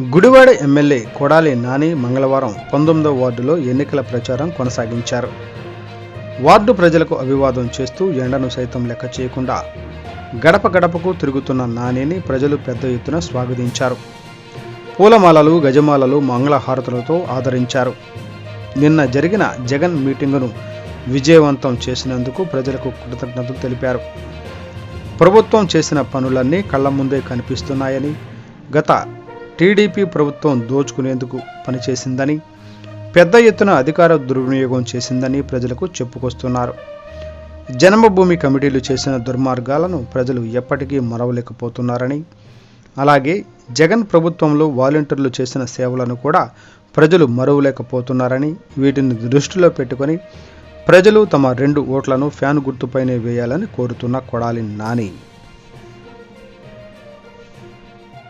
Gudivada MLA Kodali Nani మంగళవారం పంతొమ్మిదవ వార్డులో ఎన్నికల ప్రచారం కొనసాగించారు. వార్డు ప్రజలకు అభివాదం చేస్తూ ఎండను సైతం లెక్క చేయకుండా గడప గడపకు తిరుగుతున్న నానిని ప్రజలు పెద్ద ఎత్తున స్వాగతించారు. పూలమాలలు గజమాలలు మంగళహారతులతో ఆదరించారు. నిన్న జరిగిన జగన్ మీటింగును విజయవంతం చేసినందుకు ప్రజలకు కృతజ్ఞతలు తెలిపారు. ప్రభుత్వం చేసిన పనులన్నీ కళ్ళ ముందే కనిపిస్తున్నాయని గత టీడీపీ ప్రభుత్వం దోచుకునేందుకు పనిచేసిందని పెద్ద ఎత్తున అధికార దుర్వినియోగం చేసిందని ప్రజలకు చెప్పుకొస్తున్నారు. జన్మభూమి కమిటీలు చేసిన దుర్మార్గాలను ప్రజలు ఎప్పటికీ మరవలేకపోతున్నారని అలాగే జగన్ ప్రభుత్వంలో వాలంటీర్లు చేసిన సేవలను కూడా ప్రజలు మరవలేకపోతున్నారని వీటిని దృష్టిలో పెట్టుకొని ప్రజలు తమ రెండు ఓట్లను ఫ్యాన్ గుర్తుపైనే వేయాలని కోరుతున్న కొడాలి నాని.